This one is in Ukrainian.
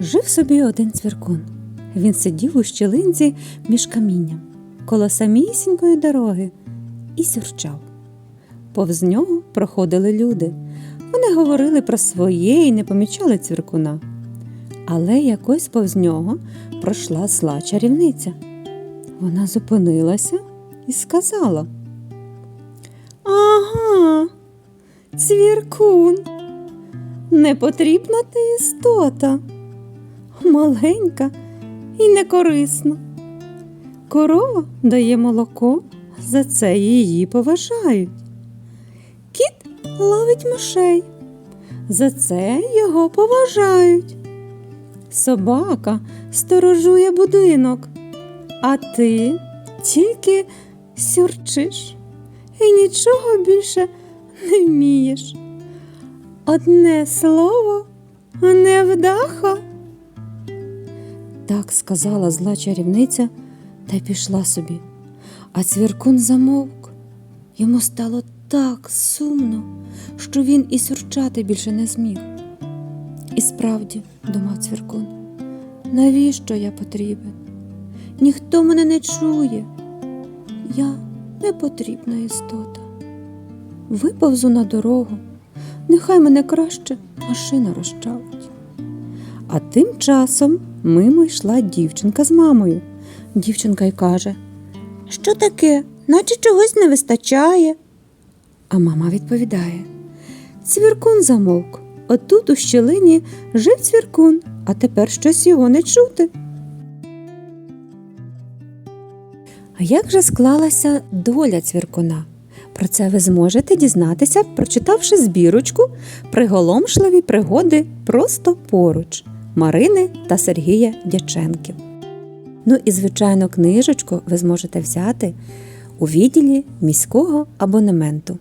Жив собі один цвіркун. Він сидів у щілинці між камінням, коло самісінької дороги, і сюрчав. Повз нього проходили люди. Вони говорили про своє і не помічали цвіркуна. Але якось повз нього пройшла зла чарівниця. Вона зупинилася і сказала: Ага, цвіркун, непотрібна ти істота, маленька і некорисна. Корова дає молоко, за це її поважають. Кіт ловить мишей, за це його поважають. Собака сторожує будинок, а ти тільки сюрчиш і нічого більше не вмієш. Одне слово невдаха. Так сказала зла чарівниця та й пішла собі. А цвіркун замовк. Йому стало так сумно, що він і сюрчати більше не зміг. І справді, думав цвіркун, навіщо я потрібен? Ніхто мене не чує. Я не потрібна істота. Виповзу на дорогу, нехай мене краще машина розчавить. А тим часом мимо йшла дівчинка з мамою. Дівчинка й каже: Що таке? Наче чогось не вистачає. А мама відповідає: Цвіркун замовк. Отут у щелині жив цвіркун, а тепер щось його не чути. А як же склалася доля цвіркуна? Про це ви зможете дізнатися, прочитавши збірочку Приголомшливі пригоди просто поруч Марини та Сергія Дяченків. Ну і, звичайно, книжечку ви зможете взяти у відділі міського абонементу.